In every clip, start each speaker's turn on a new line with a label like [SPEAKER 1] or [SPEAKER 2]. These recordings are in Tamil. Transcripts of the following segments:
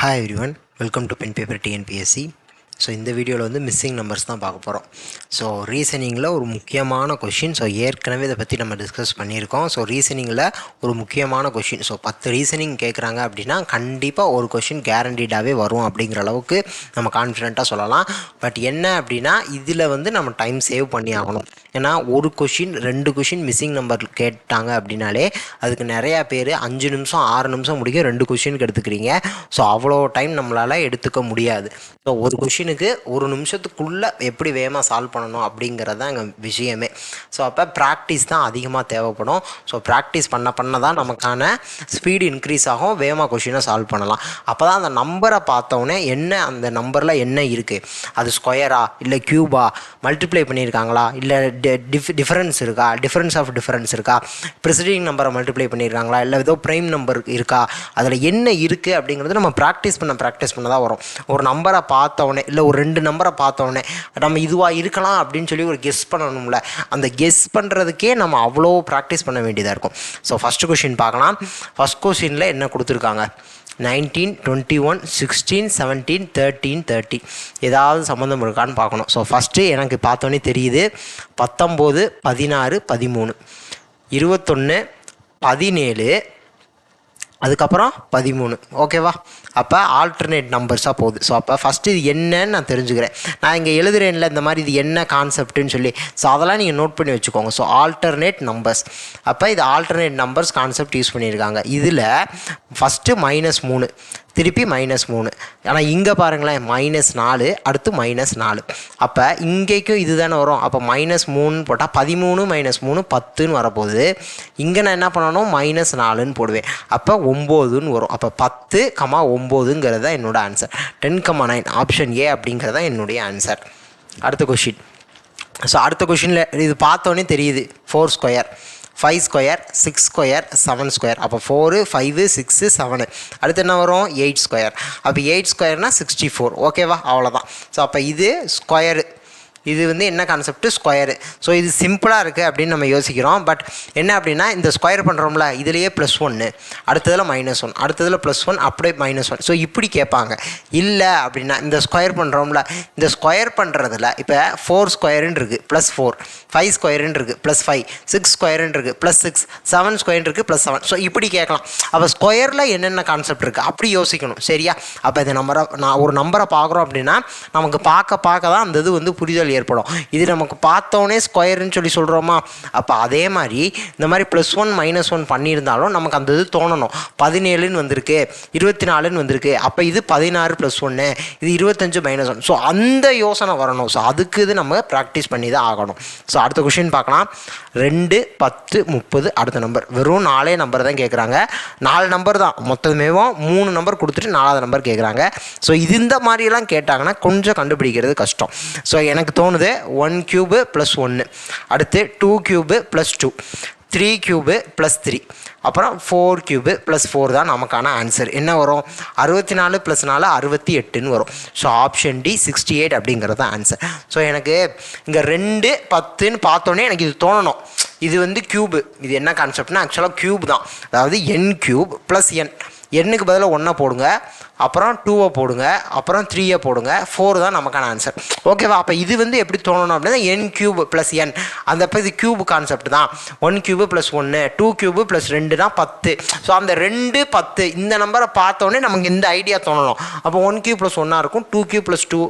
[SPEAKER 1] Hi everyone, welcome to Pen Paper TNPSC. So இந்த வீடியோவில் வந்து மிஸ்ஸிங் நம்பர்ஸ் தான் பார்க்க போகிறோம் ஸோ ரீசனிங்கில் ஒரு முக்கியமான கொஷின் ஸோ ஏற்கனவே இதை பற்றி நம்ம டிஸ்கஸ் பண்ணியிருக்கோம். ஸோ ரீசனிங்கில் ஒரு முக்கியமான கொஷின் ஸோ பத்து ரீசனிங் கேட்குறாங்க அப்படின்னா கண்டிப்பாக ஒரு கொஷின் கேரண்டீடாகவே வரும் அப்படிங்கிற அளவுக்கு நம்ம கான்ஃபிடெண்ட்டாக சொல்லலாம். பட் என்ன அப்படின்னா இதில் வந்து நம்ம டைம் சேவ் பண்ணி ஆகணும். ஏன்னா ஒரு கொஷின் ரெண்டு கொஷின் மிஸ்ஸிங் நம்பர் கேட்டாங்க அப்படின்னாலே அதுக்கு நிறையா பேர் அஞ்சு நிமிஷம் ஆறு நிமிஷம் முடிக்க ரெண்டு கொஷினுக்கு எடுத்துக்கிறீங்க. ஸோ அவ்வளோ டைம் நம்மளால் எடுத்துக்க முடியாது. ஸோ ஒரு கொஷின் கொஷினுக்கு ஒரு நிமிஷத்துக்குள்ளே எப்படி வேகமாக சால்வ் பண்ணணும் அப்படிங்கிறது தான் எங்கள் விஷயமே. ஸோ அப்போ ப்ராக்டிஸ் தான் அதிகமாக தேவைப்படும். ஸோ ப்ராக்டிஸ் பண்ண பண்ண தான் நமக்கான ஸ்பீடு இன்க்ரீஸ் ஆகும். வேகமாக கொஷினை சால்வ் பண்ணலாம். அப்போ தான் அந்த நம்பரை பார்த்தோன்னே என்ன அந்த நம்பரில் என்ன இருக்குது அது ஸ்கொயரா இல்லை க்யூபா மல்டிப்ளை பண்ணியிருக்காங்களா இல்லை டிஃப் டிஃபரன்ஸ் இருக்கா? டிஃபரன்ஸ் ஆஃப் டிஃபரன்ஸ் இருக்கா? ப்ரெசிடிங் நம்பரை மல்டிப்ளை பண்ணியிருக்காங்களா இல்லை ஏதோ ப்ரைம் நம்பர் இருக்கா? அதில் என்ன இருக்குது அப்படிங்கிறது நம்ம ப்ராக்டிஸ் பண்ண ப்ராக்டிஸ் பண்ண தான் வரும். ஒரு நம்பரை பார்த்தோன்னே இல்லை ஒரு ரெண்டு நம்பரை பார்த்தோன்னே நம்ம இதுவாக இருக்கலாம் அப்படின்னு சொல்லி ஒரு கெஸ் பண்ணணும்ல. அந்த கெஸ் பண்ணுறதுக்கே நம்ம அவ்வளோ ப்ராக்டிஸ் பண்ண வேண்டியதாக இருக்கும். ஸோ ஃபஸ்ட்டு கொஷின் பார்க்கலாம். ஃபஸ்ட் கொஷினில் என்ன கொடுத்துருக்காங்க? Nineteen twenty one sixteen seventeen thirteen thirty ஏதாவது சம்மந்தம் இருக்கான்னு பார்க்கணும். ஸோ ஃபஸ்ட்டு எனக்கு பார்த்தோன்னே தெரியுது. பத்தொம்போது பதினாறு பதிமூணு. இருபத்தொன்று பதினேழு. அதுக்கப்புறம் பதிமூணு. ஓகேவா அப்போ ஆல்டர்னேட் நம்பர்ஸாக போகுது. ஸோ அப்போ ஃபஸ்ட்டு இது என்னன்னு நான் தெரிஞ்சுக்கிறேன். நான் இங்கே எழுதுறேன்ல இந்த மாதிரி இது என்ன கான்செப்ட்டுன்னு சொல்லி. ஸோ அதெல்லாம் நீங்கள் நோட் பண்ணி வச்சுக்கோங்க. ஸோ ஆல்டர்னேட் நம்பர்ஸ் அப்போ இது ஆல்டர்னேட் நம்பர்ஸ் கான்செப்ட் யூஸ் பண்ணியிருக்காங்க. இதில் ஃபஸ்ட்டு மைனஸ் மூணு திருப்பி மைனஸ் மூணு. ஆனால் இங்கே பாருங்களேன் மைனஸ் நாலு அடுத்து மைனஸ் நாலு. அப்போ இங்கேக்கும் இது தானே வரும். அப்போ மைனஸ் மூணுன்னு போட்டால் பதிமூணு மைனஸ் மூணு பத்துன்னு வரப்போகுது. இங்கே நான் என்ன பண்ணணும்? மைனஸ் நாலுன்னு போடுவேன். அப்போ ஒம்போதுன்னு வரும். அப்போ பத்து கமா ஒம்போதுங்கிறது தான் என்னோடய answer ten comma nine option A அப்படிங்கிறது தான் என்னுடைய ஆன்சர் அடுத்த கொஷின் ஸோ அடுத்த கொஷினில் இது பார்த்தோன்னே தெரியுது. Four square five square six square seven square அப்போ ஃபோரு ஃபைவு சிக்ஸு செவனு அடுத்து என்ன வரும்? எயிட் ஸ்கொயர் அப்போ எயிட் ஸ்கொயர்னால் சிக்ஸ்டி ஃபோர் ஓகேவா அவ்வளோதான் ஸோ அப்போ இது ஸ்கொயரு இது வந்து என்ன கான்செப்ட்டு ஸ்கொயரு ஸோ இது சிம்பிளாக இருக்குது அப்படின்னு நம்ம யோசிக்கிறோம். பட் என்ன அப்படின்னா இந்த ஸ்கொயர் பண்ணுறோம்ல இதுலேயே ப்ளஸ் ஒன்று அடுத்ததில் மைனஸ் ஒன் அடுத்ததில் ப்ளஸ் ஒன் அப்படியே மைனஸ் ஒன் ஸோ இப்படி கேட்பாங்க. இல்லை அப்படின்னா இந்த ஸ்கொயர் பண்ணுறோம்ல இந்த ஸ்கொயர் பண்ணுறதுல இப்போ ஃபோர் ஸ்கொயருன்னு இருக்குது ப்ளஸ் ஃபோர் ஃபைவ் ஸ்கொயருன்னு இருக்குது ப்ளஸ் ஃபைவ் சிக்ஸ் ஸ்கொயருன்னு இருக்குது ப்ளஸ் சிக்ஸ் செவன் ஸ்கொயர்னு இருக்குது ப்ளஸ் செவன் ஸோ இப்படி கேட்கலாம். அப்போ ஸ்கொயரில் என்னென்ன கான்செப்ட் இருக்குது அப்படி யோசிக்கணும். சரியா? அப்போ இந்த நம்பரை நான் ஒரு நம்பரை பார்க்குறோம் அப்படின்னா நமக்கு பார்க்க பார்க்க தான் அந்த இது வந்து புரிதல் ஏற்படும். இது நமக்கு பார்த்தோன்னே ஸ்கொயர்னு சொல்லி சொல்கிறோமா அப்போ அதே மாதிரி இந்த மாதிரி ப்ளஸ் ஒன் மைனஸ் ஒன் பண்ணியிருந்தாலும் நமக்கு அந்த இது தோணணும். பதினேழுன்னு வந்திருக்கு இருபத்தி நாலுன்னு வந்திருக்கு. அப்போ இது பதினாறு ப்ளஸ் ஒன்று இது இருபத்தஞ்சு மைனஸ் ஒன் ஸோ அந்த யோசனை வரணும். ஸோ அதுக்கு இது நம்ம ப்ராக்டிஸ் பண்ணி தான் ஆகணும். ஸோ அடுத்த கொஷின் பார்க்கலாம். ரெண்டு பத்து முப்பது அடுத்த நம்பர் வெறும் நாலே நம்பர் தான் கேட்குறாங்க நாலு நம்பர் தான். மொத்தமேவும் மூணு நம்பர் கொடுத்துட்டு நாலாவது நம்பர் கேட்குறாங்க ஸோ இது இந்த மாதிரிலாம் கேட்டாங்கன்னா கொஞ்சம் கண்டுபிடிக்கிறது கஷ்டம். ஸோ எனக்கு தோணுது ஒன் க்யூபு ப்ளஸ் ஒன்று அடுத்து two cube plus two three cube plus three அப்புறம் ஃபோர் க்யூபு ப்ளஸ் ஃபோர் தான் நமக்கான ஆன்சர் என்ன வரும்? அறுபத்தி நாலு ப்ளஸ் நாலு அறுபத்தி எட்டுன்னு வரும். So option D sixty eight அப்படிங்கிறது தான் ஆன்சர் ஸோ எனக்கு இங்கே ரெண்டு பத்துன்னு பார்த்தோன்னே எனக்கு இது தோணணும். இது வந்து க்யூபு இது என்ன கான்செப்ட்னா ஆக்சுவலாக க்யூப் தான். அதாவது என் க்யூப் ப்ளஸ் என் எண்ணுக்கு பதிலாக ஒன்றை போடுங்க அப்புறம் டூவை போடுங்க அப்புறம் த்ரீயை போடுங்க ஃபோர் தான் நமக்கான ஆன்சர் ஓகேவா அப்போ இது வந்து எப்படி தோணணும் அப்படின்னா என் கியூப் ப்ளஸ் என் அந்த இப்போ இது கியூப் கான்செப்ட் தான். ஒன் கியூபு ப்ளஸ் ஒன்று டூ கியூபு ப்ளஸ் ரெண்டு தான் பத்து. ஸோ அந்த ரெண்டு பத்து இந்த நம்பரை பார்த்தோன்னே நமக்கு இந்த ஐடியா தோணணும். அப்போ ஒன் கியூ ப்ளஸ் ஒன்னாக இருக்கும் டூ கியூ ப்ளஸ் டூ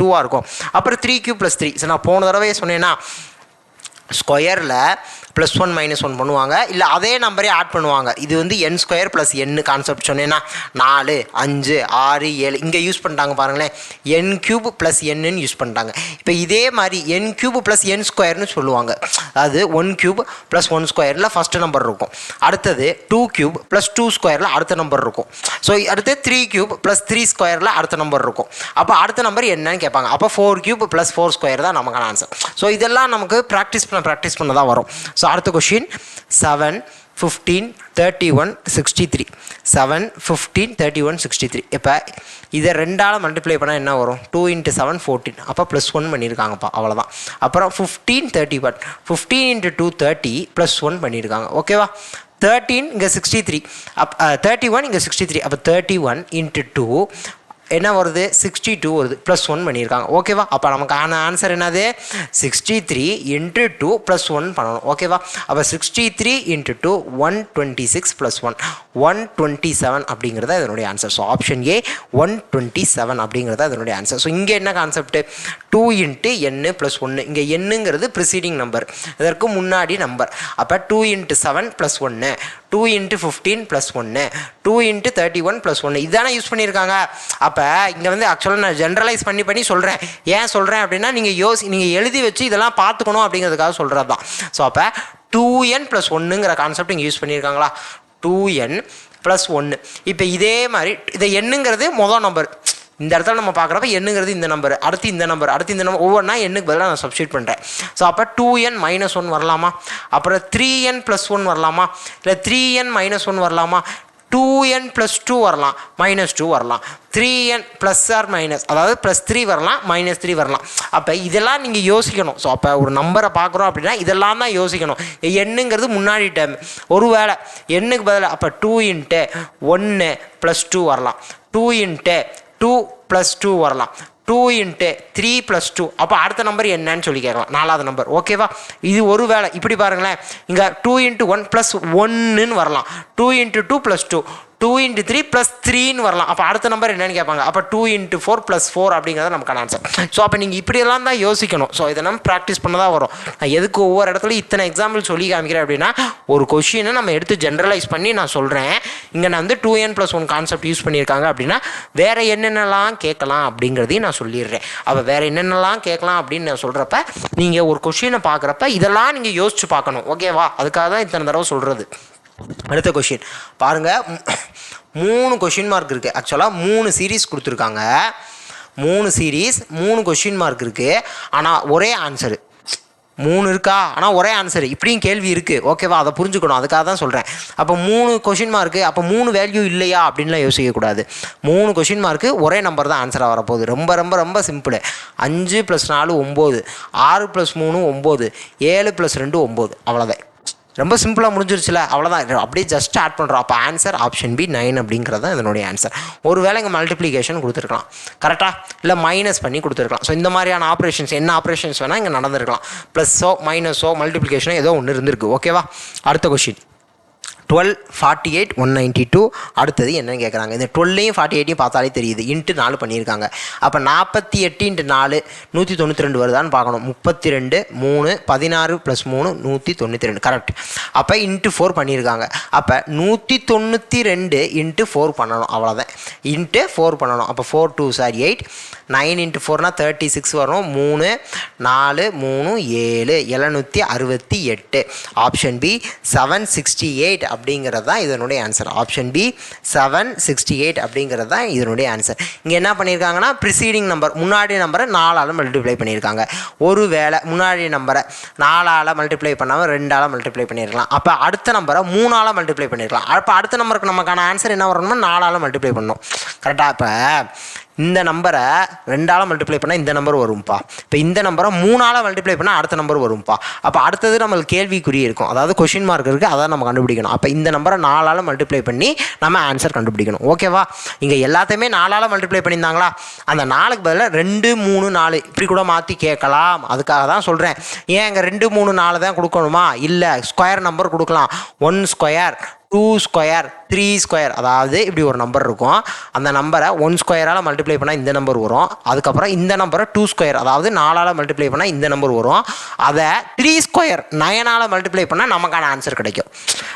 [SPEAKER 1] டூவாக இருக்கும். அப்புறம் three q plus three so நான் போன தடவையே சொன்னேன்னா ஸ்கொயரில் ப்ளஸ் ஒன் மைனஸ் ஒன் பண்ணுவாங்க. இல்லை அதே நம்பரே ஆட் பண்ணுவாங்க. இது வந்து n square plus n concept சொன்னேன்னா நாலு அஞ்சு ஆறு ஏழு இங்கே யூஸ் பண்ணிட்டாங்க பாருங்களேன். என் க்யூப் ப்ளஸ் என்னன்னு யூஸ் பண்ணிட்டாங்க. இப்போ இதே மாதிரி என் க்யூப் ப்ளஸ் என் ஸ்கொயர்னு சொல்லுவாங்க. அதாவது ஒன் க்யூப் ப்ளஸ் ஒன் ஸ்கொயரில் ஃபஸ்ட்டு நம்பர் இருக்கும். அடுத்தது டூ க்யூப் ப்ளஸ் டூ ஸ்கொயரில் அடுத்த நம்பர் இருக்கும். ஸோ அடுத்து த்ரீ க்யூப் ப்ளஸ் த்ரீ ஸ்கொயரில் அடுத்த நம்பர் இருக்கும். அப்போ அடுத்த நம்பர் என்னன்னு கேட்பாங்க. அப்போ four cube plus four square தான் நமக்கான ஆன்சர் ஸோ இதெல்லாம் நமக்கு ப்ராக்டிஸ் பண்ண ப்ராக்டிஸ் பண்ண தான் வரும். ஸோ அடுத்த question seven fifteen thirty one sixty three seven fifteen thirty one sixty three இப்போ இதை ரெண்டால் மல்டிப்ளை பண்ணால் என்ன வரும்? டூ இன்ட்டு செவன் ஃபோர்டீன் அப்போ ப்ளஸ் ஒன் பண்ணியிருக்காங்கப்பா அவ்வளோதான் அப்புறம் fifteen thirty one fifteen into two thirty plus one பண்ணியிருக்காங்க ஓகேவா தேர்ட்டீன் இங்கே sixty three up thirty one இங்கே சிக்ஸ்டி த்ரீ அப்போ தேர்ட்டி ஒன் இன்ட்டு டூ என்ன வருது? சிக்ஸ்டி டூ வருது. ப்ளஸ் ஒன் பண்ணியிருக்காங்க. ஓகேவா அப்போ நமக்கான ஆன்சர் என்னது? Sixty three into two plus one பண்ணணும் ஓகேவா அப்போ sixty three into two one twenty six plus one one twenty seven அப்படிங்கிறத இதனுடைய answer so option A one twenty seven அப்படிங்கிறத இதனுடைய ஆன்சர் ஸோ இங்கே என்ன concept two into n plus ஒன்று இங்கே எண்ணுங்கிறது ப்ரிசீடிங் நம்பர் இதற்கு முன்னாடி நம்பர் அப்போ டூ இன்ட்டு செவன் ப்ளஸ் ஒன்று டூ இன்ட்டு ஃபிஃப்டீன் ப்ளஸ் ஒன்று two into thirty one plus ஒன்று இதானே யூஸ் பண்ணியிருக்காங்க. அப்போ இங்கே வந்து ஆக்சுவலாக நான் ஜென்ரலைஸ் பண்ணி பண்ணி சொல்கிறேன் ஏன் சொல்கிறேன் அப்படின்னா நீங்கள் யோசி நீங்கள் எழுதி வச்சு இதெல்லாம் பார்த்துக்கணும் அப்படிங்கிறதுக்காக சொல்கிறது தான் ஸோ அப்போ டூ என் ப்ளஸ் ஒன்றுங்கிற கான்செப்ட் இங்கே யூஸ் பண்ணியிருக்காங்களா? டூ என் ப்ளஸ் ஒன்று இப்போ இதே மாதிரி இதை எண்ணுங்கிறது மொதல் நம்பர் இந்த இடத்துல நம்ம பார்க்குறப்ப எண்ணுங்கிறது இந்த நம்பர் அடுத்து இந்த நம்பர் அடுத்து இந்த நம்பர் ஒவ்வொன்றா எண்ணுக்கு பதிலாக நான் சப்ஸ்டியூட் பண்ணுறேன் ஸோ அப்போ டூ என் மைனஸ் ஒன் வரலாமா? அப்புறம் த்ரீ என் ப்ளஸ் ஒன் வரலாமா? இல்லை த்ரீ என் மைனஸ் ஒன் வரலாமா? டூ என் ப்ளஸ் டூ வரலாம் மைனஸ் டூ வரலாம். Three n plus or minus அதாவது ப்ளஸ் த்ரீ வரலாம் மைனஸ் த்ரீ வரலாம். அப்போ இதெல்லாம் நீங்கள் யோசிக்கணும். ஸோ அப்போ ஒரு நம்பரை பார்க்குறோம் அப்படின்னா இதெல்லாம் தான் யோசிக்கணும். எண்ணுங்கிறது முன்னாடி டைம் ஒரு வேளை எண்ணுக்கு பதிலாக அப்போ டூ இன்ட்டு ஒன்று ப்ளஸ் டூ வரலாம். Two into two plus two வரலாம். Two into three plus two அப்போ அடுத்த நம்பர் என்னன்னு சொல்லி கேட்கலாம். நாலாவது நம்பர் ஓகேவா இது ஒரு வேளை. இப்படி பாருங்களேன். இங்கே டூ இன்ட்டு ஒன் ப்ளஸ் ஒன்றுன்னு வரலாம். Two into two plus two two into three plus த்ரீன்னு வரலாம். அப்போ அடுத்த நம்பர் என்னென்னு கேட்பாங்க. அப்போ two into four plus four அப்படிங்கிறத நமக்கான ஆன்சர் ஸோ அப்போ நீங்கள் இப்படியெல்லாம் தான் யோசிக்கணும். ஸோ இதை நம்ம ப்ராக்டிஸ் பண்ண தான் வரும். நான் எதுக்கு ஒவ்வொரு இடத்துலையும் இத்தனை எக்ஸாம்பிள் சொல்லி காமிக்கிறேன் அப்படின்னா ஒரு கொஷினை நம்ம எடுத்து ஜென்ரலைஸ் பண்ணி நான் சொல்கிறேன் இங்கே நான் வந்து two n plus one concept use பண்ணியிருக்காங்க அப்படின்னா வேறு என்னென்னலாம் கேட்கலாம் அப்படிங்கிறதையும் நான் சொல்லிடுறேன். அப்போ வேறு என்னென்னலாம் கேட்கலாம் அப்படின்னு நான் சொல்கிறப்ப நீங்கள் ஒரு கொஷினை பார்க்குறப்ப இதெல்லாம் நீங்கள் யோசிச்சு பார்க்கணும். ஓகேவா அதுக்காக தான் இத்தனை தடவை சொல்கிறது அடுத்த கொஷின் பாருங்கள் மூணு கொஷின் மார்க் இருக்குது ஆக்சுவலாக மூணு சீரீஸ் கொடுத்துருக்காங்க. மூணு சீரீஸ் மூணு கொஷின் மார்க் இருக்குது ஆனால் ஒரே ஆன்சரு மூணு இருக்கா? ஆனால் ஒரே ஆன்சர் இப்படியும் கேள்வி இருக்குது ஓகேவா அதை புரிஞ்சுக்கணும். அதுக்காக தான் சொல்கிறேன் அப்போ மூணு கொஷின் மார்க்கு அப்போ மூணு வேல்யூ இல்லையா? அப்படின்லாம் யோசிக்கக்கூடாது. மூணு கொஷின் மார்க்கு ஒரே நம்பர் தான் ஆன்சராக வரப்போகுது. ரொம்ப ரொம்ப ரொம்ப சிம்பிள் அஞ்சு ப்ளஸ் நாலு ஒம்பது. ஆறு ப்ளஸ் மூணு ஒம்பது. ஏழு ப்ளஸ் ரெண்டு ஒம்பது. அவ்வளோதான். ரொம்ப சிம்பிளாக முடிஞ்சிருச்சுல அவ்வளோதான் அப்படியே ஜஸ்ட் ஆட் பண்ணுறோம் அப்போ ஆன்சர் ஆப்ஷன் பி நைன் அப்படிங்கிறது தான் இதனுடைய ஆன்சர் ஒரு வேளை இங்கே மல்டிப்ளிகேஷன் கொடுத்துருக்கலாம். கரெக்டாக இல்லை மைனஸ் பண்ணி கொடுத்துருக்கலாம். ஸோ இந்த மாதிரியான ஆப்ரேஷன்ஸ் என்ன ஆப்ரேஷன்ஸ் வேணால் இங்கே நடந்திருக்கலாம். ப்ளஸ்ஸோ மைனஸோ மல்டிப்ளிகேஷனோ ஏதோ ஒன்று இருந்திருக்கு. ஓகேவா அடுத்த question twelve forty eight one ninety two அடுத்தது என்னன்னு கேட்குறாங்க இந்த டுவெல்லையும் ஃபார்ட்டி எயிட்டையும் பார்த்தாலே தெரியுது. இன்ட்டு நாலு பண்ணியிருக்காங்க. அப்போ நாற்பத்தி எட்டு இன்ட்டு நாலு நூற்றி தொண்ணூற்றி ரெண்டு வருதான்னு பார்க்கணும். முப்பத்தி ரெண்டு மூணு பதினாறு ப்ளஸ் மூணு நூற்றி தொண்ணூற்றி ரெண்டு. கரெக்ட் அப்போ இன்ட்டு ஃபோர் பண்ணியிருக்காங்க. அப்போ நூற்றி தொண்ணூற்றி ரெண்டு இன்ட்டு ஃபோர் பண்ணணும். அவ்வளோதான் இன்ட்டு ஃபோர் பண்ணணும். அப்போ four two are eight nine into ஃபோர்னால் thirty six வரும். மூணு நாலு மூணு ஏழு எழுநூற்றி அறுபத்தி எட்டு. Option B seven sixty eight அப்படிங்கிறது தான் இதனுடைய answer option B seven sixty eight அப்படிங்கிறது தான் இதனுடைய ஆன்சர் இங்கே என்ன பண்ணியிருக்காங்கன்னா ப்ரிசீடிங் நம்பர் முன்னாடி நம்பரை நாலால் மல்டிப்ளை பண்ணியிருக்காங்க ஒரு வேளை முன்னாடி நம்பரை நாலால் மல்டிப்ளை பண்ணாமல் ரெண்டால் மல்டிப்ளை பண்ணியிருக்கலாம் அப்போ அடுத்த நம்பரை மூணால் மல்டிப்ளை பண்ணியிருக்கலாம் அப்போ அடுத்த நம்பருக்கு நமக்கான ஆன்சர் என்ன வரணும்னா நாலால் மல்டிப்ளை பண்ணணும். கரெக்டாக இப்போ இந்த நம்பரை ரெண்டால் மல்டிப்ளை பண்ணால் இந்த நம்பர் வரும்ப்பா இப்போ இந்த நம்பரை மூணால் மல்டிப்ளை பண்ணால் அடுத்த நம்பர் வரும்ப்பா அப்போ அடுத்தது நம்மளுக்கு கேள்விக்குறி இருக்கும். அதாவது கொஷின் மார்க் இருக்குது அதை நம்ம கண்டுபிடிக்கணும். அப்போ இந்த நம்பரை நாலால் மல்டிப்ளை பண்ணி நம்ம ஆன்சர் கண்டுபிடிக்கணும். ஓகேவா இங்கே எல்லாத்தையுமே நாலால் மல்டிப்ளை பண்ணியிருந்தாங்களா? அந்த நாலுக்கு பதிலாக ரெண்டு மூணு நாலு. இப்படி கூட மாற்றி கேட்கலாம். அதுக்காக தான் சொல்கிறேன் ஏன் இங்கே ரெண்டு மூணு நாலு தான் கொடுக்கணுமா? இல்லை ஸ்கொயர் நம்பர் கொடுக்கலாம். One square two square three square அதாவது இப்படி ஒரு நம்பர் இருக்கும். அந்த நம்பரை ஒன் ஸ்கொயரால் மல்டிப்ளை பண்ணால் இந்த நம்பர் வரும். அதுக்கப்புறம் இந்த நம்பரை டூ ஸ்கொயர் அதாவது நாலால் மல்டிப்ளை பண்ணால் இந்த நம்பர் வரும். அதை த்ரீ ஸ்கொயர் நயனால் மல்டிப்ளை பண்ணால் நமக்கான ஆன்சர் கிடைக்கும்.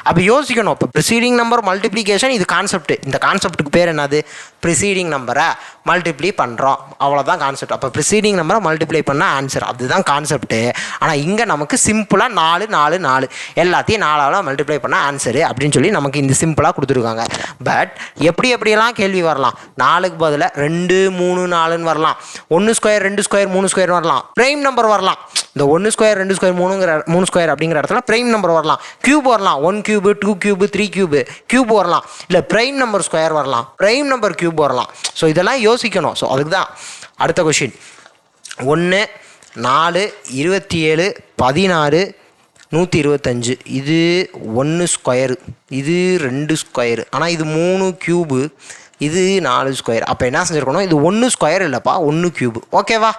[SPEAKER 1] அப்போ யோசிக்கணும். இப்போ ப்ரிசீடிங் நம்பர் மல்டிப்ளிகேஷன் இது கான்செப்ட் இந்த கான்செப்ட்டுக்கு பேர் என்னது? ப்ரிசீடிங் நம்பரை மல்டிப்ளை பண்ணுறோம் அவ்வளோதான் கான்செப்ட் அப்போ ப்ரிசீடிங் நம்பரை மல்டிப்ளை பண்ணால் ஆன்சர் அதுதான் கான்செப்ட்டு ஆனால் இங்கே நமக்கு சிம்பிளாக நாலு நாலு நாலு. எல்லாத்தையும் நாலால் மல்டிப்ளை பண்ணால் ஆன்சரு அப்படின்னு சொல்லி நமக்கு இந்த சிம்பிளாக கொடுத்துருக்காங்க. பட் எப்படி எப்படியெல்லாம் கேள்வி வரலாம்? நாலுக்கு பதிலாக ரெண்டு மூணு நாலுன்னு வரலாம். ஒன்று ஸ்கொயர் ரெண்டு ஸ்கொயர் மூணு ஸ்கொயர் வரலாம். ப்ரைம் நம்பர் வரலாம். இந்த ஒன்று ஸ்கொயர் ரெண்டு ஸ்கொயர் மூணுங்கிற மூணு ஸ்கொயர் அப்படிங்கிற இடத்துல ப்ரைம் நம்பர் வரலாம். கியூப் வரலாம். One cube two cube three cube cube வரலாம். இல்லை ப்ரைம் நம்பர் ஸ்கொயர் வரலாம். ப்ரைம் நம்பர் கியூப் வரலாம். ஸோ இதெல்லாம் யோசிக்கணும். ஸோ அதுக்கு தான் அடுத்த கொஷின் ஒன்று நாலு இருபத்தி ஏழு பதினாறு நூற்றி இருபத்தஞ்சு. இது ஒன்று ஸ்கொயரு இது ரெண்டு ஸ்கொயரு ஆனால் இது மூணு க்யூபு இது நாலு ஸ்கொயர் அப்போ என்ன செஞ்சுருக்கணும்? இது ஒன்று ஸ்கொயர் இல்லைப்பா ஒன்று க்யூபு ஓகேவா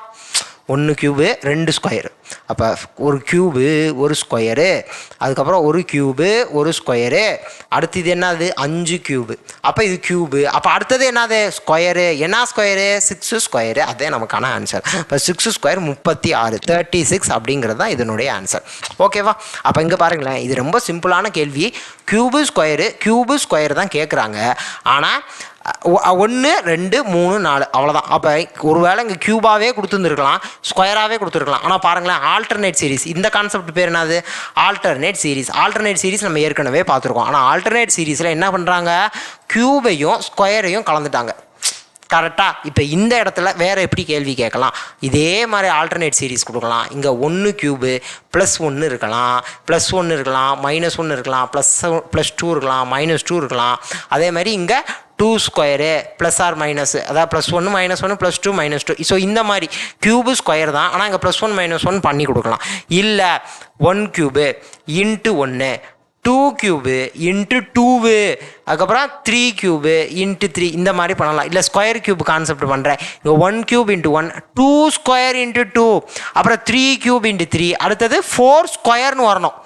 [SPEAKER 1] ஒன்று க்யூபு ரெண்டு ஸ்கொயரு அப்போ ஒரு க்யூபு ஒரு ஸ்கொயரு அதுக்கப்புறம் ஒரு க்யூபு ஒரு ஸ்கொயரு அடுத்து இது என்னது? அஞ்சு க்யூபு அப்போ இது க்யூபு அப்போ அடுத்தது என்னது? ஸ்கொயரு என்ன ஸ்கொயரு சிக்ஸு ஸ்கொயரு அதே நமக்கான ஆன்சர் இப்போ சிக்ஸு ஸ்கொயர் முப்பத்தி ஆறு தேர்ட்டி சிக்ஸ் அப்படிங்கிறது தான் இதனுடைய ஆன்சர் ஓகேவா அப்போ இங்கே பாருங்களேன். இது ரொம்ப சிம்பிளான கேள்வி. க்யூபு ஸ்கொயரு க்யூபு ஸ்கொயர் தான் கேட்குறாங்க ஆனால் ஒன்று ரெண்டு மூணு நாலு. அவ்வளோதான் அப்போ ஒரு வேளை இங்கே க்யூபாகவே கொடுத்துருந்துருக்கலாம். ஸ்கொயராகவே கொடுத்துருக்கலாம். ஆனால் பாருங்களேன் ஆல்டர்னேட் சீரிஸ் இந்த கான்செப்ட் பேர் என்னது? ஆல்டர்னேட் சீரிஸ் ஆல்டர்னேட் சீரிஸ் நம்ம ஏற்கனவே பார்த்துருக்கோம். ஆனால் ஆல்டர்னேட் சீரிஸில் என்ன பண்ணுறாங்க க்யூபையும் ஸ்கொயரையும் கலந்துட்டாங்க. கரெக்டாக இப்போ இந்த இடத்துல வேறு எப்படி கேள்வி கேட்கலாம்? இதே மாதிரி ஆல்டர்னேட் சீரிஸ் கொடுக்கலாம். இங்கே ஒன்று க்யூபு ப்ளஸ் ஒன்று இருக்கலாம். ப்ளஸ் ஒன்று இருக்கலாம் மைனஸ் ஒன்று இருக்கலாம் ப்ளஸ் ப்ளஸ் டூ இருக்கலாம் மைனஸ் டூ இருக்கலாம். அதே மாதிரி இங்கே two square plus or minus அதாவது ப்ளஸ் ஒன்று மைனஸ் ஒன்று plus two minus two so இந்த மாதிரி க்யூபு ஸ்கொயர் தான். ஆனால் இங்கே ப்ளஸ் ஒன் மைனஸ் ஒன் பண்ணி கொடுக்கலாம். இல்லை ஒன் க்யூபு இன்ட்டு ஒன்று டூ க்யூபு இன்ட்டு டூவு அதுக்கப்புறம் த்ரீ க்யூபு இன்ட்டு த்ரீ இந்த மாதிரி பண்ணலாம். இல்லை ஸ்கொயர் க்யூப் கான்செப்ட் பண்ணுறேன் இங்கே one cube into one two square into two அப்புறம் த்ரீ க்யூப் இன்ட்டு த்ரீ அடுத்தது ஃபோர் ஸ்கொயர்னு வரணும்.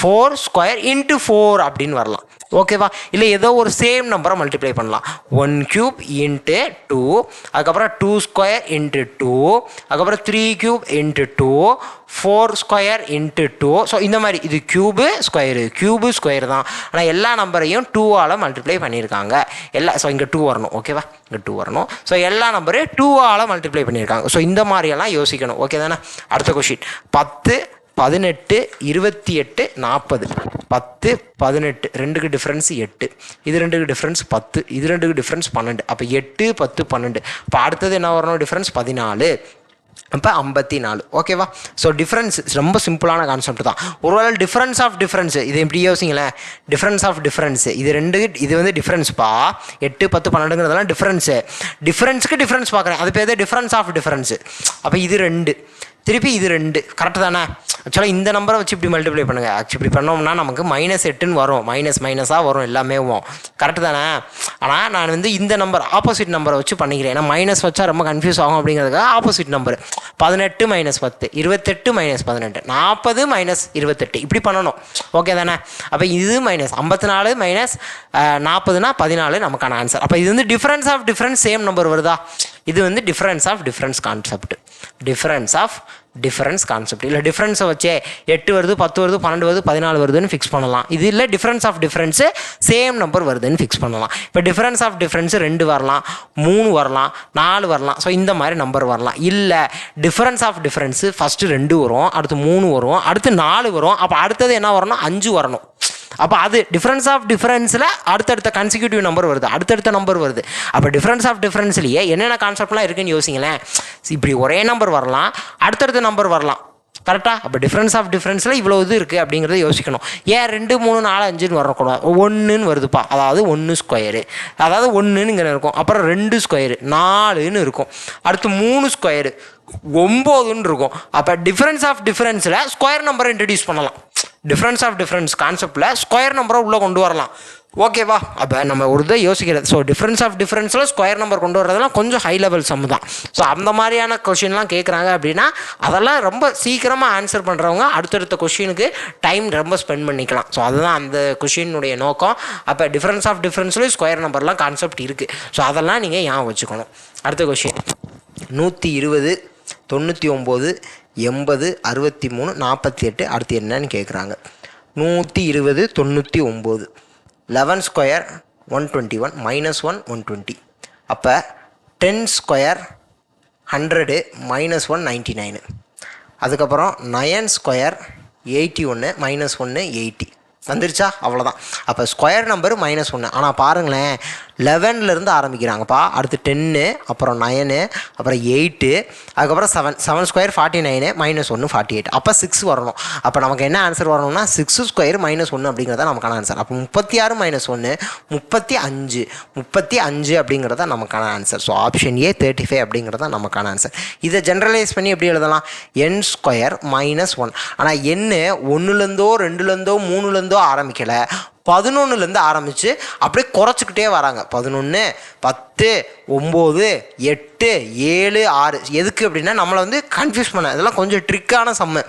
[SPEAKER 1] ஃபோர் ஸ்கொயர் இன்ட்டு ஃபோர் அப்படின்னு வரலாம். ஓகேவா இல்லை ஏதோ ஒரு சேம் நம்பரை மல்டிப்ளை பண்ணலாம். ஒன் க்யூப் இன்ட்டு டூ அதுக்கப்புறம் டூ ஸ்கொயர் இன்ட்டு டூ அதுக்கப்புறம் three cube into two four square into two so இந்த மாதிரி இது க்யூபு ஸ்கொயரு க்யூபு ஸ்கொயர் தான். ஆனால் எல்லா நம்பரையும் டூவால் மல்டிப்ளை பண்ணியிருக்காங்க. எல்லா ஸோ இங்கே டூ வரணும். ஓகேவா இங்கே டூ வரணும். ஸோ எல்லா நம்பரையும் டூவால் மல்டிப்ளை பண்ணியிருக்காங்க. ஸோ இந்த மாதிரியெல்லாம் யோசிக்கணும். ஓகே தானே? அடுத்த கொஷின் பத்து பதினெட்டு இருபத்தி எட்டு நாற்பது. பத்து பதினெட்டு. ரெண்டுக்கு டிஃப்ரென்ஸ் எட்டு. இது ரெண்டுக்கு டிஃப்ரென்ஸ் பத்து. இது ரெண்டுக்கு டிஃப்ரென்ஸ் பன்னெண்டு. அப்போ எட்டு பத்து பன்னெண்டு. இப்போ அடுத்தது என்ன வரணும்? டிஃப்ரென்ஸ் பதினாலு. அப்போ ஐம்பத்தி நாலு. ஓகேவா ஸோ டிஃப்ரென்ஸ் ரொம்ப சிம்பிளான கான்செப்ட் தான். ஒருவேளை டிஃப்ரென்ஸ் ஆஃப் டிஃப்ரென்ஸ் இது எப்படி யோசிங்களேன். டிஃப்ரென்ஸ் ஆஃப் டிஃப்ரென்ஸ் இது ரெண்டு இது வந்து டிஃப்ரென்ஸ்ப்பா எட்டு பத்து பன்னெண்டுங்கிறதெல்லாம் டிஃப்ரென்ஸு டிஃப்ரென்ஸுக்கு டிஃப்ரென்ஸ் பார்க்குறேன். அது பேர் டிஃப்ரென்ஸ் ஆஃப் டிஃப்ரென்ஸு அப்போ இது ரெண்டு. திருப்பி இது ரெண்டு. கரெக்டு தானே? ஆக்சுவலாக இந்த நம்பரை வச்சு இப்படி மல்டிப்ளை பண்ணுங்கள் ஆக்சுவலி இப்படி பண்ணோம்னா நமக்கு மைனஸ் எட்டுன்னு வரும். மைனஸ் மைனஸாக வரும். எல்லாமே வரும். கரெக்டு தானே? ஆனால் நான் வந்து இந்த நம்பர் ஆப்போசிட் நம்பரை வச்சு பண்ணிக்கிறேன். ஏன்னா மைனஸ் வச்சா ரொம்ப கன்ஃபியூஸ் ஆகும் அப்படிங்கிறதுக்காக ஆப்போசிட் நம்பர் பதினெட்டு மைனஸ் பத்து. இருபத்தெட்டு மைனஸ் பதினெட்டு. நாற்பது மைனஸ் இருபத்தெட்டு. இப்படி பண்ணணும். ஓகே தானே? அப்போ இது மைனஸ் ஐம்பத்தி நாலு மைனஸ் நாற்பதுனா பதினாலு நமக்கான ஆன்சர் அப்போ இது வந்து difference of difference same number வருதா? இது வந்து difference of difference concept difference of difference concept இல்லை டிஃப்ரென்ஸை வச்சே எட்டு வருது பத்து வருது பன்னெண்டு வருது பதினாலு வருதுன்னு ஃபிக்ஸ் பண்ணலாம். இது இல்லை difference of difference same number வருதுன்னு ஃபிக்ஸ் பண்ணலாம். இப்போ டிஃப்ரென்ஸ் ஆஃப் டிஃப்ரென்ஸு ரெண்டு வரலாம் மூணு வரலாம் நாலு வரலாம். ஸோ இந்த மாதிரி நம்பர் வரலாம். இல்லை டிஃப்ரென்ஸ் ஆஃப் டிஃப்ரென்ஸு ஃபஸ்ட்டு ரெண்டு வரும் அடுத்து மூணு வரும் அடுத்து நாலு வரும். அப்போ அடுத்தது என்ன வரணும்? அஞ்சு வரணும். அப்போ அது டிஃப்ரென்ஸ் ஆஃப் டிஃப்ரென்ஸில் அடுத்தடுத்த கன்சிக்யூட்டிவ் நம்பர் வருது. அடுத்தடுத்த நம்பர் வருது. அப்போ டிஃப்ரென்ஸ் ஆஃப் டிஃப்ரென்ஸ்லேயே என்னென்ன கான்செப்ட்லாம் இருக்குன்னு யோசிங்களேன். இப்படி ஒரே நம்பர் வரலாம் அடுத்தடுத்த நம்பர் வரலாம். கரெக்டாக அப்போ டிஃப்ரென்ஸ் ஆஃப் டிஃப்ரென்ஸில் இவ்வளோ இது இருக்குது அப்படிங்கிறத யோசிக்கணும். ஏன் ரெண்டு மூணு நாலு அஞ்சுன்னு வரக்கூடாது? ஒன்றுன்னு வருதுப்பா. அதாவது ஒன்று ஸ்கொயரு அதாவது ஒன்றுன்னு இங்கே இருக்கும். அப்புறம் ரெண்டு ஸ்கொயரு நாலுன்னு இருக்கும். அடுத்து மூணு ஸ்கொயரு ஒம்போதுன்னு இருக்கும். அப்போ டிஃப்ரென்ஸ் ஆஃப் டிஃப்ரென்ஸில் ஸ்கொயர் நம்பரை இன்ட்ரடியூஸ் பண்ணலாம். டிஃப்ரென்ஸ் ஆஃப் டிஃப்ரென்ஸ் கான்செப்டில் ஸ்கொயர் நம்பரை உள்ளே கொண்டு வரலாம். ஓகேவா அப்போ நம்ம ஒரு இதை யோசிக்கிறது. ஸோ டிஃப்ரென்ஸ் ஆஃப் டிஃப்ரென்ஸில் ஸ்கொயர் நம்பர் கொண்டு வரதெல்லாம் கொஞ்சம் ஹை லெவல் சம் தான். ஸோ அந்த மாதிரியான கொஷின்லாம் கேட்குறாங்க அப்படின்னா அதெல்லாம் ரொம்ப சீக்கிரமாக ஆன்சர் பண்ணுறவங்க அடுத்தடுத்த கொஷினுக்கு டைம் ரொம்ப ஸ்பெண்ட் பண்ணிக்கலாம். ஸோ அதுதான் அந்த கொஷினுடைய நோக்கம். அப்போ டிஃப்ரென்ஸ் ஆஃப் டிஃப்ரென்ஸ்லேயும் ஸ்கொயர் நம்பர்லாம் கான்செப்ட் இருக்குது ஸோ அதெல்லாம் நீங்கள் ஞாபகம் வச்சுக்கணும். அடுத்த கொஷின் நூற்றி இருபது தொண்ணூற்றி ஒம்பது எண்பது அறுபத்தி மூணு நாற்பத்தி எட்டு அடுத்து என்னன்னு கேட்குறாங்க நூற்றி இருபது தொண்ணூற்றி ஒம்பது. Eleven square one twenty one minus one one twenty. அப்போ ten square hundred minus one ninety nine. அதுக்கப்புறம் நயன் ஸ்கொயர் எயிட்டி ஒன்று மைனஸ் ஒன்று எயிட்டி. வந்துருச்சா? அவ்வளோதான் அப்போ ஸ்கொயர் நம்பர் மைனஸ் ஒன்று ஆனால் பாருங்களேன் லெவன்லேருந்து ஆரம்பிக்கிறாங்கப்பா. அடுத்து டென்னு அப்புறம் நயனு அப்புறம் எயிட்டு அதுக்கப்புறம் seven seven square forty nine minus ஒன்று ஃபார்ட்டி எயிட் அப்போ சிக்ஸ் வரணும். அப்போ நமக்கு என்ன ஆன்சர் வரணும்னா சிக்ஸ் ஸ்கொயர் மைனஸ் ஒன்று அப்படிங்கிறத நமக்கான ஆன்சர் அப்போ முப்பத்தி ஆறு மைனஸ் ஒன்று முப்பத்தி அஞ்சு முப்பத்தி அஞ்சு அப்படிங்கிறத நமக்கான answer so option A thirty five அப்படிங்கிறது நமக்கான ஆன்சர் இதை ஜென்ரலைஸ் பண்ணி எப்படி எழுதலாம்? என் ஸ்கொயர் மைனஸ் ஒன் ஆனால் எண்ணு ஒன்றுலேருந்தோ ரெண்டுலேருந்தோ மூணுலேருந்தோ ஆரம்பிக்கலை. பதினொன்றுலேருந்து ஆரம்பித்து அப்படியே குறைச்சிக்கிட்டே வராங்க. பதினொன்று பத்து ஒம்பது எட்டு ஏழு ஆறு. எதுக்கு அப்படின்னா நம்மளை வந்து கன்ஃபியூஸ் பண்ண. இதெல்லாம் கொஞ்சம் ட்ரிக்கான சம்மு.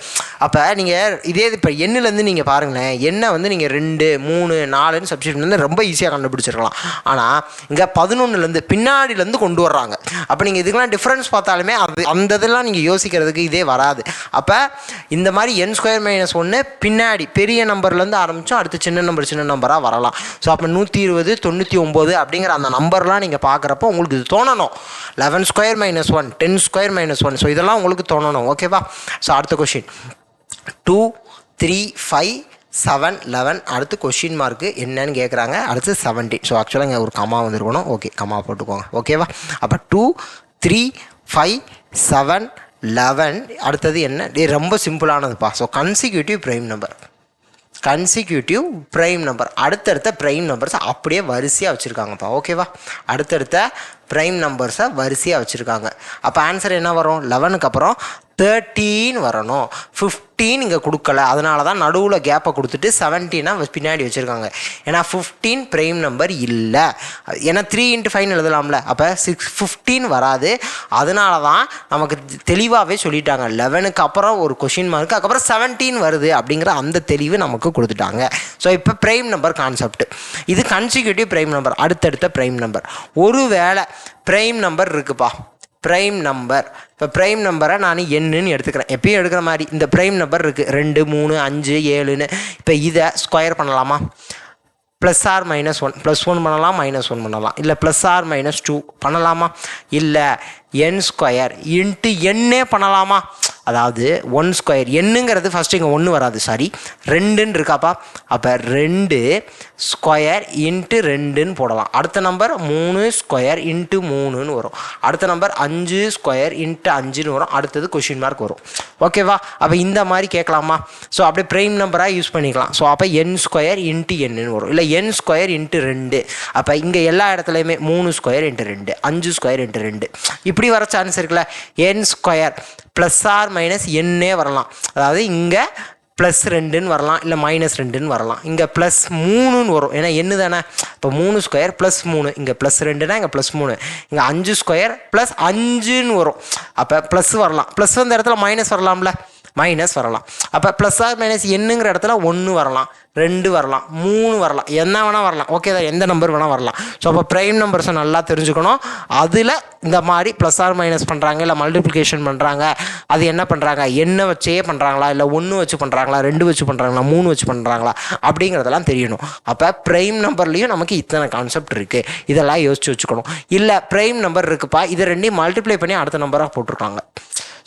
[SPEAKER 1] அப்போ நீங்கள் இதே இப்போ எண்ணிலேருந்து நீங்கள் பாருங்களேன் எண்ணை வந்து நீங்கள் ரெண்டு மூணு நாலுன்னு சப்ஸ்டியூட் வந்து ரொம்ப ஈஸியாக கண்டுபிடிச்சிருக்கலாம். ஆனால் இங்கே பதினொன்றுலேருந்து பின்னாடிலேருந்து கொண்டு வர்றாங்க. அப்போ நீங்கள் இதுக்கெல்லாம் டிஃப்ரென்ஸ் பார்த்தாலுமே அது அந்த இதெல்லாம் நீங்கள் யோசிக்கிறதுக்கு இதே வராது. அப்போ இந்த மாதிரி என் ஸ்கொயர் மைனஸ் ஒன்று பின்னாடி பெரிய நம்பர்லேருந்து ஆரம்பித்தோம் அடுத்து சின்ன நம்பர் சின்ன நம்பராக வரலாம். ஸோ அப்போ நூற்றி இருபது தொண்ணூற்றி ஒம்பது அப்படிங்கிற அந்த நம்பர்லாம் நீங்கள் பார்க்குறப்போ உங்களுக்கு இது தோணணும். Eleven square minus one ten square minus one so இதெல்லாம் உங்களுக்கு தோணணும். ஓகேவா ஸோ அடுத்த question two three five seven eleven அடுத்து கொஷின் மார்க்கு என்னன்னு கேட்குறாங்க அடுத்து செவன்டீன் ஸோ ஆக்சுவலாக இங்கே ஒரு கமா வந்திருக்கணும். ஓகே கமா போட்டுக்கோங்க. ஓகேவா அப்போ two three five seven eleven அடுத்தது என்ன? டே ரொம்ப சிம்பிளானதுப்பா so consecutive prime number consecutive prime number அடுத்தடுத்த ப்ரைம் நம்பர்ஸ் அப்படியே வரிசையாக வச்சுருக்காங்கப்பா. ஓகேவா அடுத்தடுத்த ப்ரைம் நம்பர்ஸை வரிசையாக வச்சுருக்காங்க. அப்போ ஆன்சர் என்ன வரும்? லெவனுக்கு அப்புறம் தேர்ட்டீன் வரணும். ஃபிஃப்டீன் இங்கே கொடுக்கல. அதனால தான் நடுவில் கேப்பை கொடுத்துட்டு செவன்டீனாக பின்னாடி வச்சுருக்காங்க. ஏன்னா ஃபிஃப்டீன் ப்ரைம் நம்பர் இல்லை. ஏன்னா த்ரீ இன்ட்டு ஃபைன் எழுதலாம்ல. அப்போ சிக்ஸ் ஃபிஃப்டீன் வராது. அதனால தான் நமக்கு தெளிவாகவே சொல்லிட்டாங்க. லெவனுக்கு அப்புறம் ஒரு கொஷின் மார்க் அதுக்கப்புறம் செவன்டீன் வருது அப்படிங்கிற அந்த தெளிவு நமக்கு கொடுத்துட்டாங்க. ஸோ இப்போ ப்ரைம் நம்பர் கான்செப்ட் இது கன்சிக்யூட்டிவ் ப்ரைம் நம்பர் அடுத்தடுத்த ப்ரைம் நம்பர் ஒருவேளை ப்ரைம் நம்பர் இருக்குப்பா. ப்ரைம் நம்பர் இப்போ ப்ரைம் நம்பரை நான் என்னன்னு எடுத்துக்கிறேன். எப்பயும் எடுக்கிற மாதிரி இந்த ப்ரைம் நம்பர் இருக்குது ரெண்டு மூணு அஞ்சு ஏழுன்னு. இப்போ இதை ஸ்கொயர் பண்ணலாமா? Plus or minus one plus one பண்ணலாம் மைனஸ் ஒன் பண்ணலாம். இல்லை ப்ளஸ் ஆர் மைனஸ் டூ பண்ணலாமா? இல்லை என் ஸ்கொயர் இன்ட்டு எண்ணே பண்ணலாமா? அதாவது ஒன் ஸ்கொயர் எண்ணுங்கிறது ஃபஸ்ட்டு இங்கே ஒன்று வராது சாரி ரெண்டுன்னு இருக்காப்பா? அப்போ ரெண்டு ஸ்கொயர் இன்ட்டு ரெண்டுன்னு போடலாம். அடுத்த நம்பர் மூணு ஸ்கொயர் இன்ட்டு மூணுன்னு வரும். அடுத்த நம்பர் அஞ்சு ஸ்கொயர் இன்ட்டு அஞ்சுன்னு வரும். அடுத்தது கொஷின் மார்க் வரும். ஓகேவா அப்போ இந்த மாதிரி கேட்கலாமா? ஸோ அப்படியே ப்ரைம் நம்பராக யூஸ் பண்ணிக்கலாம். ஸோ அப்போ என் ஸ்கொயர் இன்ட்டு என்னன்னு வரும். இல்லை என் ஸ்கொயர் இன்ட்டு ரெண்டு. அப்போ இங்கே எல்லா இடத்துலையுமே மூணு ஸ்கொயர் இன்ட்டு ரெண்டு அஞ்சு ஸ்கொயர் இன்ட்டு ரெண்டு. இப்படி வர சான்ஸ் இருக்குல்ல? N square plus or minus என்னே வரலாம். அதாவது இங்கே ப்ளஸ் ரெண்டுன்னு வரலாம் இல்லை மைனஸ் ரெண்டுன்னு வரலாம். இங்கே ப்ளஸ் மூணுன்னு வரும். ஏன்னா என்ன தானே. இப்போ மூணு ஸ்கொயர் ப்ளஸ் மூணு. இங்கே ப்ளஸ் ரெண்டுனா இங்கே ப்ளஸ் மூணு. இங்கே அஞ்சு ஸ்கொயர் ப்ளஸ் அஞ்சுன்னு வரும். அப்போ ப்ளஸ் வரலாம். ப்ளஸ் வந்த இடத்துல மைனஸ் வரலாம்ல. மைனஸ் வரலாம். அப்போ ப்ளஸ் ஆர் மைனஸ் என்னங்கிற இடத்துல ஒன்று வரலாம் ரெண்டு வரலாம் மூணு வரலாம். என்ன வேணால் வரலாம். ஓகே தான் எந்த நம்பர் வேணால் வரலாம். ஸோ அப்போ ப்ரைம் நம்பர்ஸை நல்லா தெரிஞ்சுக்கணும். அதில் இந்த மாதிரி ப்ளஸ் ஆர் மைனஸ் பண்ணுறாங்க இல்லை மல்டிப்ளிகேஷன் பண்ணுறாங்க அது என்ன பண்ணுறாங்க என்ன வச்சே பண்ணுறாங்களா இல்லை ஒன்று வச்சு பண்ணுறாங்களா ரெண்டு வச்சு பண்ணுறாங்களா மூணு வச்சு பண்ணுறாங்களா அப்படிங்கிறதெல்லாம் தெரியணும். அப்போ ப்ரைம் நம்பர்லேயும் நமக்கு இத்தனை கான்செப்ட் இருக்குது இதெல்லாம் யோசிச்சு வச்சுக்கணும். இல்லை ப்ரைம் நம்பர் இருக்குப்பா. இதை ரெண்டையும் மல்டிப்ளை பண்ணி அடுத்த நம்பராக போட்டிருக்காங்க.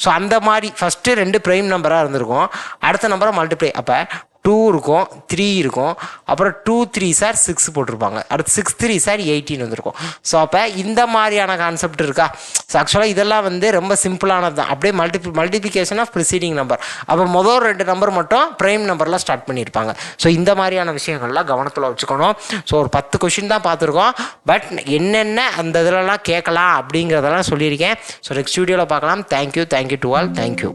[SPEAKER 1] ஸோ அந்த மாதிரி ஃபஸ்ட்டு ரெண்டு ப்ரைம் நம்பராக இருந்திருக்கும். அடுத்த நம்பரை மல்டிப்ளை அப்போ டூ இருக்கும் த்ரீ இருக்கும். அப்புறம் டூ த்ரீ சார் சிக்ஸ் போட்டிருப்பாங்க. அடுத்து சிக்ஸ் த்ரீ சார் எயிட்டின் வந்திருக்கும். ஸோ அப்போ இந்த மாதிரியான கான்செப்ட் இருக்கா? ஸோ ஆக்சுவலாக இதெல்லாம் வந்து ரொம்ப சிம்பிளானது தான். அப்படியே மல்டிபி மல்டிபிகேஷன் ஆஃப் ப்ரிசீடிங் நம்பர் அப்போ முதல் ரெண்டு நம்பர் மட்டும் ப்ரைம் நம்பரில் ஸ்டார்ட் பண்ணியிருப்பாங்க. ஸோ இந்த மாதிரியான விஷயங்கள்லாம் கவனத்தில் வச்சுக்கணும். ஸோ ஒரு பத்து கொஷின் தான் பார்த்துருக்கோம். பட் என்னென்ன அந்த இதிலலாம் கேட்கலாம் அப்படிங்கிறதெல்லாம் சொல்லியிருக்கேன். ஸோ நெக்ஸ்ட் வீடியோவில் பார்க்கலாம். Thank you thank you to all thank you